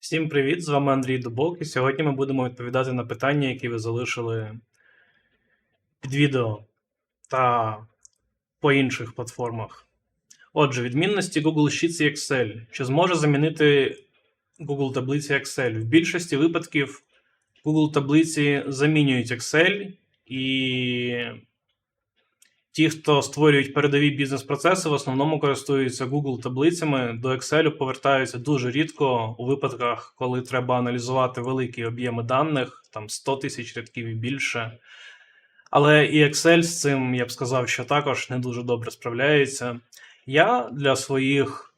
Всім привіт! З вами Андрій Дубок, і сьогодні ми будемо відповідати на питання, які ви залишили під відео та по інших платформах. Отже, відмінності Google Sheets і Excel. Чи зможе замінити Google таблиці Excel? В більшості випадків Google таблиці замінюють Excel, і ті, хто створюють передові бізнес-процеси, в основному користуються Google таблицями. До Excel повертаються дуже рідко у випадках, коли треба аналізувати великі об'єми даних, там 100 тисяч рядків і більше. Але і Excel з цим, я б сказав, що також не дуже добре справляється. Я для своїх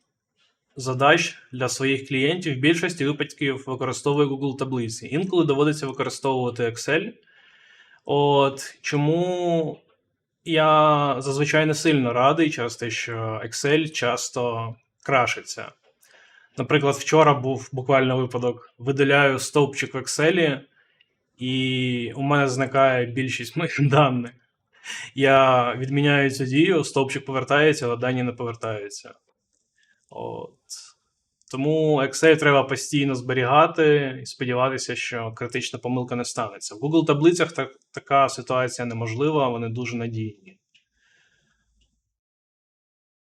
задач, для своїх клієнтів в більшості випадків використовую Google таблиці. Інколи доводиться використовувати Excel. От чому я зазвичай не сильно радий через те, що Excel часто крашиться. Наприклад, вчора був буквально випадок: видаляю стовпчик в Excel, і у мене зникає більшість моїх даних. Я відміняю цю дію, стовпчик повертається, але дані не повертаються. От. Тому Excel треба постійно зберігати і сподіватися, що критична помилка не станеться. В Google таблицях так, така ситуація неможлива, вони дуже надійні.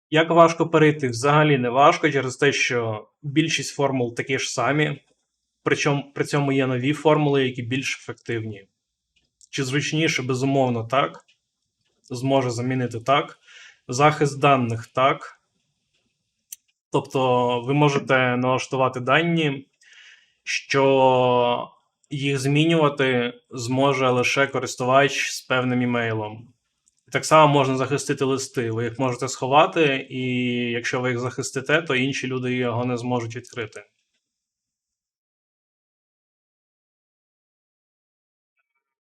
Як важко перейти? Взагалі не важко через те, що більшість формул такі ж самі, причому при цьому є нові формули, які більш ефективні. Чи зручніше, безумовно, так. Зможе замінити так. Захист даних так. Тобто ви можете налаштувати дані, що їх змінювати зможе лише користувач з певним імейлом. Так само можна захистити листи. Ви їх можете сховати, і якщо ви їх захистите, то інші люди його не зможуть відкрити.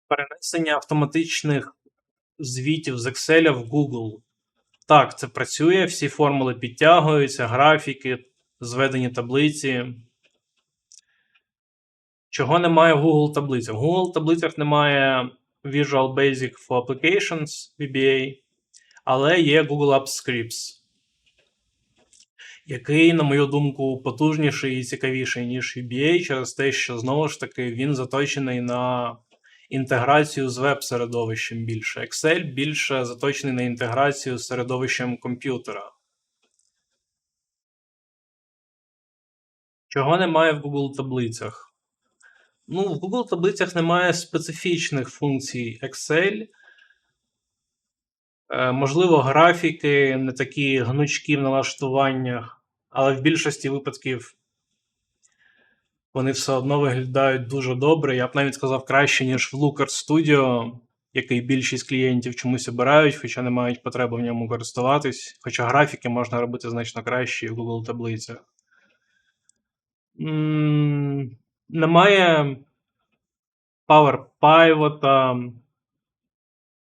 Перенесення автоматичних звітів з Excel в Google. Так, це працює, всі формули підтягуються, графіки, зведені таблиці. Чого немає в Google таблицях? В Google таблицях немає Visual Basic for Applications VBA, але є Google Apps Scripts, який, на мою думку, потужніший і цікавіший, ніж VBA, через те, що знову ж таки він заточений на інтеграцію з веб-середовищем більше. Excel більше заточений на інтеграцію з середовищем комп'ютера. Чого немає в Google таблицях? Ну, в Google таблицях немає специфічних функцій Excel. Е, можливо, графіки не такі гнучкі в налаштуваннях, але в більшості випадків вони все одно виглядають дуже добре. Я б навіть сказав краще, ніж в Looker Studio, який більшість клієнтів чомусь обирають, хоча не мають потреби в ньому користуватись. Хоча графіки можна робити значно краще в Google таблицях. Немає Power Pivot.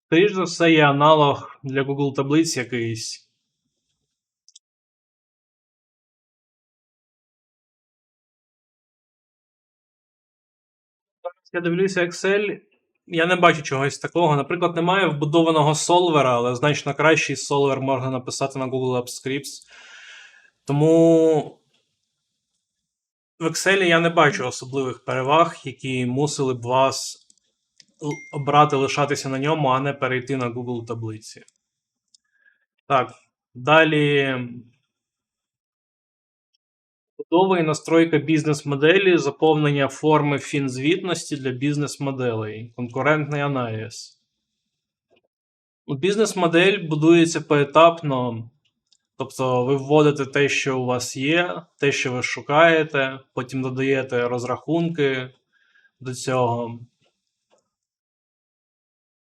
Скоріш за все, є аналог для Google таблиць якийсь. Я дивлюся Excel, я не бачу чогось такого. Наприклад, немає вбудованого солвера, але значно кращий солвер можна написати на Google Apps Scripts. Тому в Excel я не бачу особливих переваг, які мусили б вас обрати лишатися на ньому, а не перейти на Google таблиці. Так, далі. Будова і настройка бізнес-моделі, заповнення форми фінзвітності для бізнес-моделей, конкурентний аналіз. Ну, Бізнес-модель будується поетапно. Тобто ви вводите те, що у вас є, те, що ви шукаєте, потім додаєте розрахунки до цього.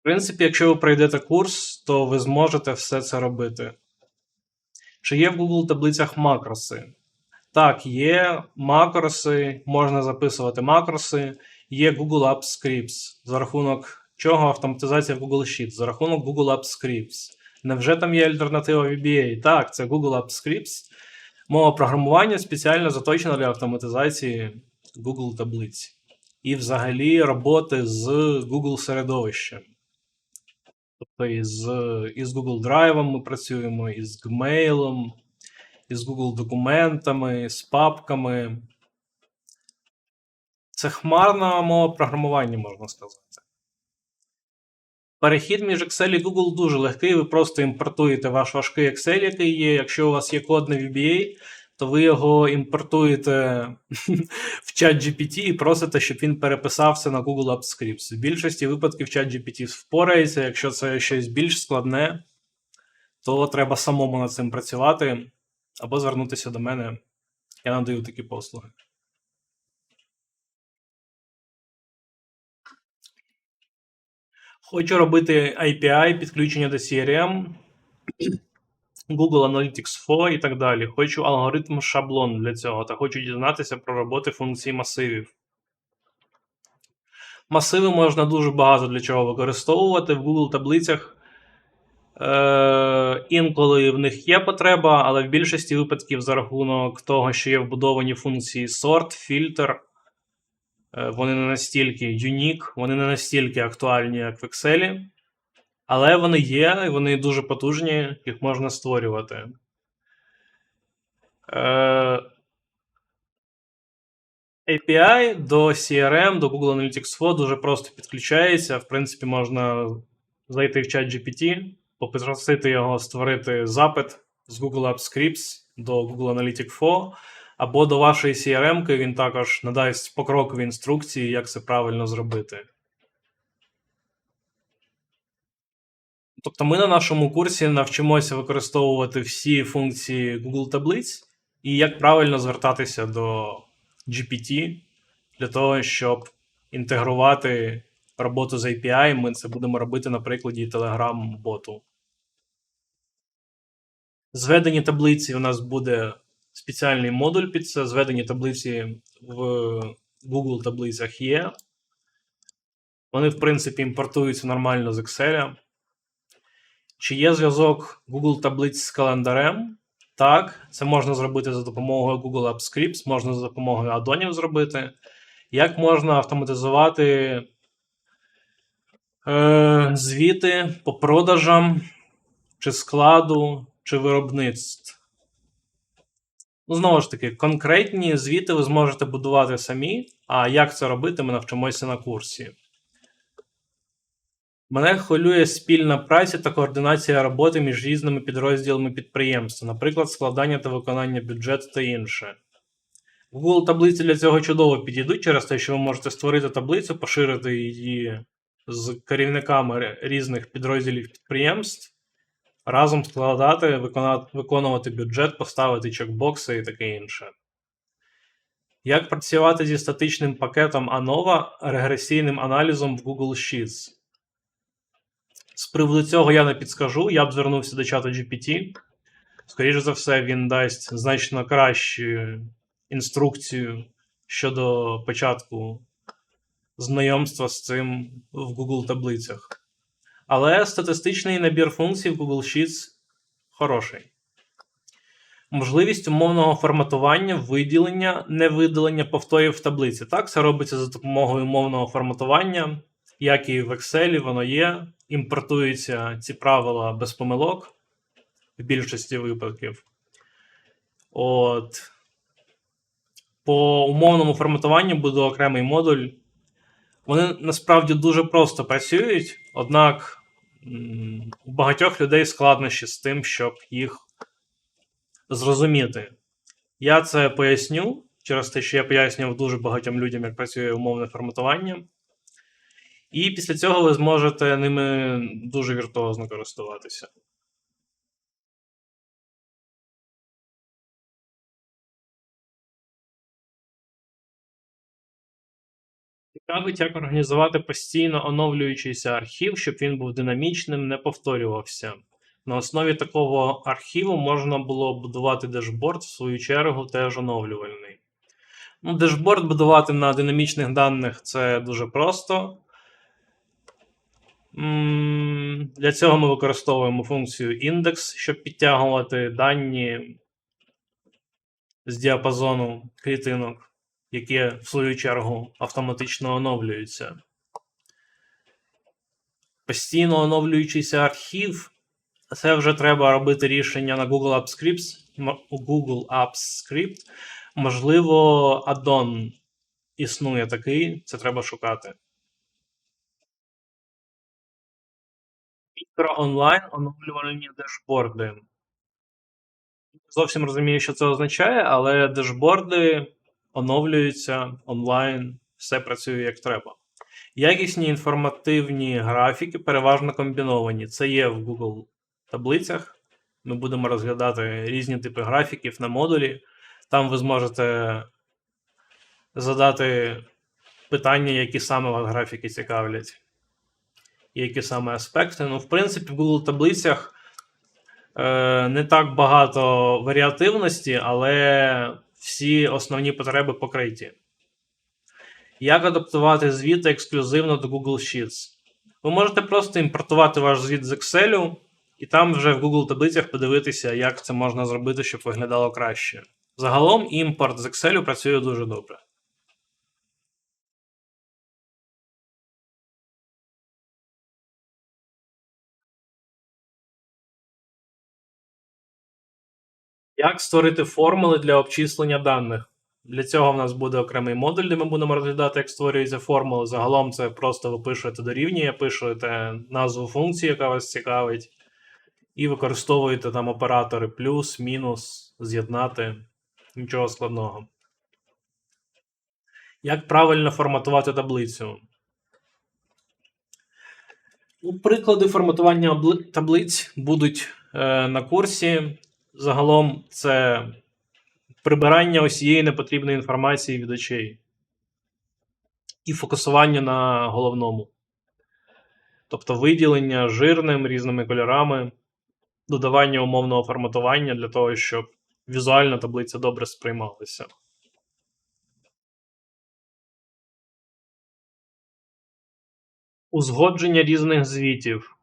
В принципі, якщо ви пройдете курс, то ви зможете все це робити. Чи є в Google таблицях макроси? Так, є макроси, можна записувати макроси, є Google Apps Scripts, за рахунок чого автоматизація Google Sheets, за рахунок Google Apps Scripts. Невже там є альтернатива VBA? Так, це Google Apps Scripts. Мова програмування спеціально заточена для автоматизації Google таблиць. І взагалі роботи з Google середовищем. Тобто із, із Google Drive ми працюємо, із Gmail, із Google документами, з папками. Це хмарна мова програмування, можна сказати. Перехід між Excel і Google дуже легкий. Ви просто імпортуєте ваш важкий Excel, який є. Якщо у вас є код на VBA, то ви його імпортуєте в чат GPT і просите, щоб він переписався на Google Apps Scripts. В більшості випадків чат GPT впорається. Якщо це щось більш складне, то треба самому над цим працювати або звернутися до мене. Я надаю такі послуги. Хочу робити API, підключення до CRM, Google Analytics 4 і так далі. Хочу алгоритм шаблон для цього та хочу дізнатися про роботи функцій масивів. Масиви можна дуже багато для чого використовувати. В Google таблицях е- інколи в них є потреба, але в більшості випадків за рахунок того, що є вбудовані функції sort, фільтр, е, вони не настільки unique, вони не настільки актуальні, як в Excel. Але вони є, і вони дуже потужні, їх можна створювати. Е, API до CRM, до Google Analytics 4 дуже просто підключається. В принципі, можна зайти в чат GPT, попросити його створити запит з Google Apps Scripts до Google Analytics 4, або до вашої CRM, він також надасть покрокові інструкції, як це правильно зробити. Тобто ми на нашому курсі навчимося використовувати всі функції Google таблиць і як правильно звертатися до GPT для того, щоб інтегрувати роботу з API. Ми це будемо робити на прикладі Telegram-боту. Зведені таблиці у нас буде спеціальний модуль під це. Зведені таблиці в Google таблицях є. Вони, в принципі, імпортуються нормально з Excel. Чи є зв'язок Google таблиць з календарем? Так, це можна зробити за допомогою Google Apps Scripts, можна за допомогою аддонів зробити. Як можна автоматизувати е, звіти по продажам, чи складу, чи виробництв? Ну, знову ж таки, конкретні звіти ви зможете будувати самі, а як це робити, ми навчимося на курсі. Мене хвилює спільна праця та координація роботи між різними підрозділами підприємства, наприклад, складання та виконання бюджету та інше. Google таблиці для цього чудово підійдуть через те, що ви можете створити таблицю, поширити її з керівниками різних підрозділів підприємств, разом складати, виконувати бюджет, поставити чекбокси і таке інше. Як працювати зі статичним пакетом ANOVA регресійним аналізом в Google Sheets? З приводу цього я не підскажу. Я б звернувся до чату GPT. Скоріше за все, він дасть значно кращу інструкцію щодо початку знайомства з цим в Google таблицях. Але статистичний набір функцій в Google Sheets хороший. Можливість умовного форматування, виділення, невидалення повторів в таблиці. Так, це робиться за допомогою умовного форматування, як і в Excel, воно є імпортуються ці правила без помилок в більшості випадків. От. По умовному форматуванню буде окремий модуль. Вони насправді дуже просто працюють, однак у багатьох людей складнощі з тим, щоб їх зрозуміти. Я це поясню через те, що я пояснював дуже багатьом людям, як працює умовне форматування. І після цього ви зможете ними дуже віртуозно користуватися. Цікавить, як організувати постійно оновлюючийся архів, щоб він був динамічним, не повторювався. На основі такого архіву можна було будувати дешборд, в свою чергу, теж оновлювальний. Ну, Дешборд будувати на динамічних даних це дуже просто. Для цього ми використовуємо функцію індекс, щоб підтягувати дані з діапазону клітинок, які, в свою чергу, автоматично оновлюються. Постійно оновлюючийся архів. Це вже треба робити рішення на Google Apps Scripts, Google Apps Script. Можливо, аддон існує такий, це треба шукати. Мікроонлайн оновлювальні дешборди. Не Зовсім розумію, що це означає, але дешборди оновлюються онлайн, все працює як треба. Якісні інформативні графіки переважно комбіновані. Це є в Google таблицях. Ми будемо розглядати різні типи графіків на модулі. Там ви зможете задати питання, які саме вас графіки цікавлять, які саме аспекти. Ну, в принципі, в Google таблицях е, не так багато варіативності, але всі основні потреби покриті. Як адаптувати звіти ексклюзивно до Google Sheets? Ви можете просто імпортувати ваш звіт з Excel, і там вже в Google таблицях подивитися, як це можна зробити, щоб виглядало краще. Загалом імпорт з Excel працює дуже добре. Як створити формули для обчислення даних? Для цього в нас буде окремий модуль, де ми будемо розглядати, як створюються формули. Загалом це просто ви пишете дорівнює, пишете назву функції, яка вас цікавить, і використовуєте там оператори плюс, мінус, з'єднати. Нічого складного. Як правильно форматувати таблицю? Ну, приклади форматування таблиць будуть е, на курсі. Загалом це прибирання усієї непотрібної інформації від очей і фокусування на головному. Тобто виділення жирним різними кольорами, додавання умовного форматування для того, щоб візуальна таблиця добре сприймалася. Узгодження різних звітів.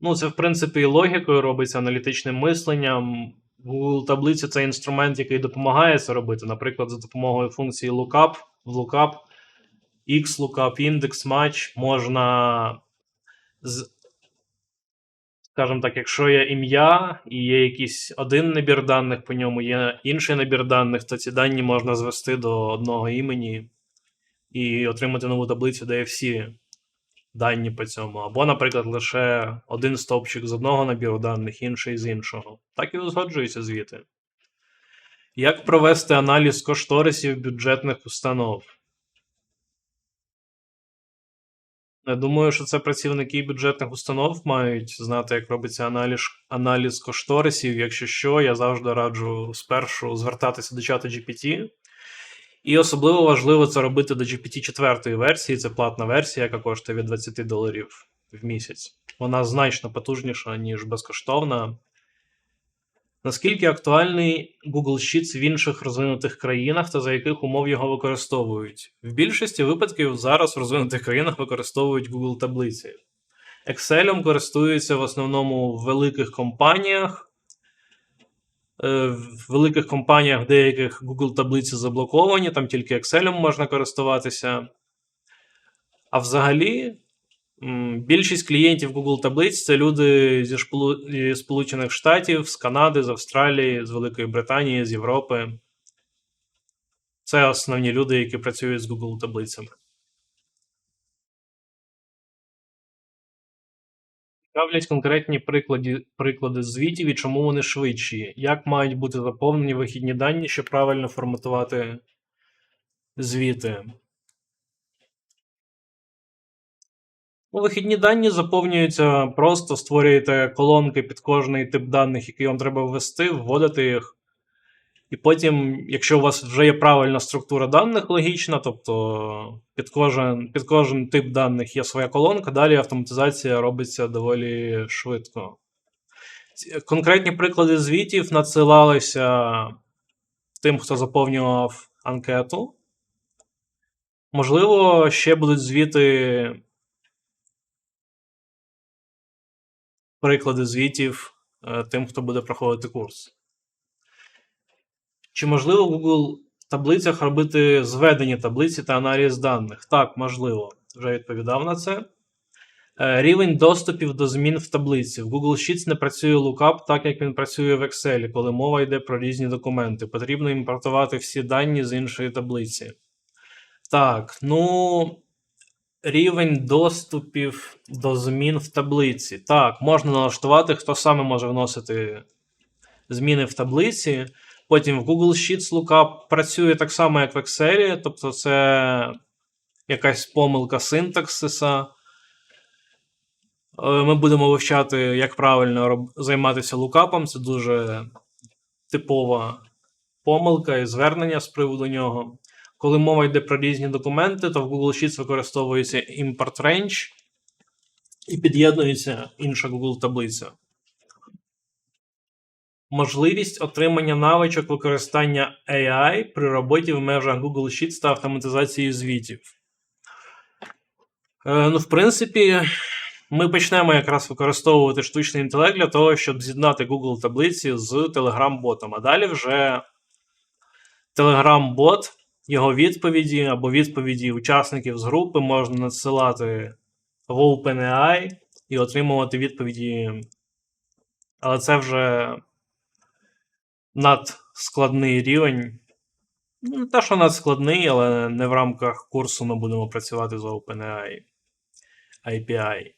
Ну, це, в принципі, і логікою робиться аналітичним мисленням. Google таблиці це інструмент, який допомагає це робити. Наприклад, за допомогою функції lookup, в lookup, xlookup, index match можна, з, скажімо так, якщо є ім'я і є якийсь один набір даних, по ньому є інший набір даних, то ці дані можна звести до одного імені і отримати нову таблицю, де є всі дані по цьому. Або, наприклад, лише один стовпчик з одного набіру даних, інший з іншого. Так і узгоджуються звіти. Як провести аналіз кошторисів бюджетних установ? Я думаю, що це працівники бюджетних установ мають знати, як робиться аналіз, аналіз кошторисів. Якщо що, я завжди раджу спершу звертатися до чату GPT. І особливо важливо це робити до GPT 4 версії, це платна версія, яка коштує від 20 доларів в місяць. Вона значно потужніша, ніж безкоштовна. Наскільки актуальний Google Sheets в інших розвинутих країнах та за яких умов його використовують? В більшості випадків зараз в розвинутих країнах використовують Google таблиці. Excel користуються в основному в великих компаніях. Е, В великих компаніях деяких Google таблиці заблоковані, там тільки Excel можна користуватися. А взагалі, більшість клієнтів Google таблиць це люди зі Сполучених Штатів, з Канади, з Австралії, з Великої Британії, з Європи. Це основні люди, які працюють з Google таблицями. Цікавлять конкретні приклади, приклади звітів і чому вони швидші. Як мають бути заповнені вихідні дані, щоб правильно форматувати звіти? Ну, вихідні дані заповнюються просто, створюєте колонки під кожний тип даних, який вам треба ввести, вводите їх. І потім, якщо у вас вже є правильна структура даних логічна, тобто під кожен, під кожен тип даних є своя колонка, далі автоматизація робиться доволі швидко. Конкретні приклади звітів надсилалися тим, хто заповнював анкету. Можливо, ще будуть звіти, приклади звітів е, тим, хто буде проходити курс. Чи можливо в Google таблицях робити зведені таблиці та аналіз даних? Так, можливо. Вже відповідав на це. Е, Рівень доступів до змін в таблиці. В Google Sheets не працює lookup, так як він працює в Excel, коли мова йде про різні документи. Потрібно імпортувати всі дані з іншої таблиці. Так, ну. Рівень доступів до змін в таблиці. Так, можна налаштувати, хто саме може вносити зміни в таблиці. Потім в Google Sheets Lookup працює так само, як в Excel, тобто це якась помилка синтаксиса. Е, Ми будемо вивчати, як правильно займатися лукапом. Це дуже типова помилка і звернення з приводу нього. Коли мова йде про різні документи, то в Google Sheets використовується import range і під'єднується інша Google таблиця. Можливість отримання навичок використання AI при роботі в межах Google Sheets та автоматизації звітів. Е, ну, в принципі, ми почнемо якраз використовувати штучний інтелект для того, щоб з'єднати Google таблиці з Telegram-ботом. А далі вже Telegram-бот, його відповіді або відповіді учасників з групи можна надсилати в OpenAI і отримувати відповіді. Але це вже надскладний рівень. Ну, Не те, що надскладний, але не в рамках курсу ми будемо працювати з OpenAI API.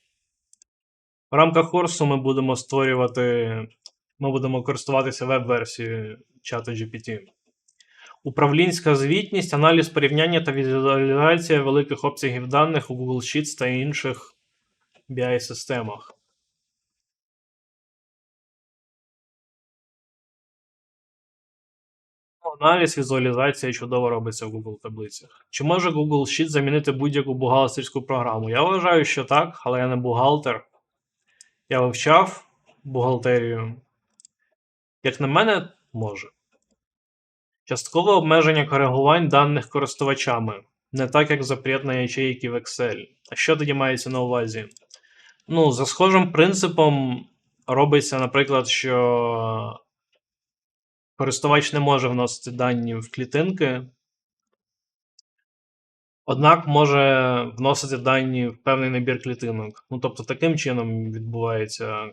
В рамках курсу ми будемо створювати, ми будемо користуватися веб-версією чату GPT. Управлінська звітність, аналіз порівняння та візуалізація великих обсягів даних у Google Sheets та інших BI-системах. Аналіз, візуалізація чудово робиться в Google таблицях. Чи може Google Sheet замінити будь-яку бухгалтерську програму? Я вважаю, що так, але я не бухгалтер. Я вивчав бухгалтерію. Як на мене, може. Часткове обмеження коригувань даних користувачами. Не так, як запрет на ячейки в Excel. А що тоді мається на увазі? Ну, за схожим принципом робиться, наприклад, що користувач не може вносити дані в клітинки, однак може вносити дані в певний набір клітинок. Ну, тобто, таким чином відбувається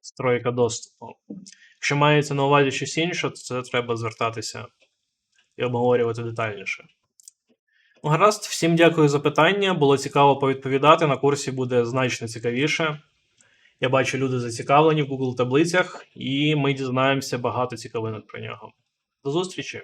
стройка доступу. Якщо мається на увазі щось інше, то це треба звертатися і обговорювати детальніше. Ну, Гаразд, всім дякую за питання. Було цікаво повідповідати. На курсі буде значно цікавіше. Я бачу, люди зацікавлені в Google таблицях, і ми дізнаємося багато цікавинок про нього. До зустрічі!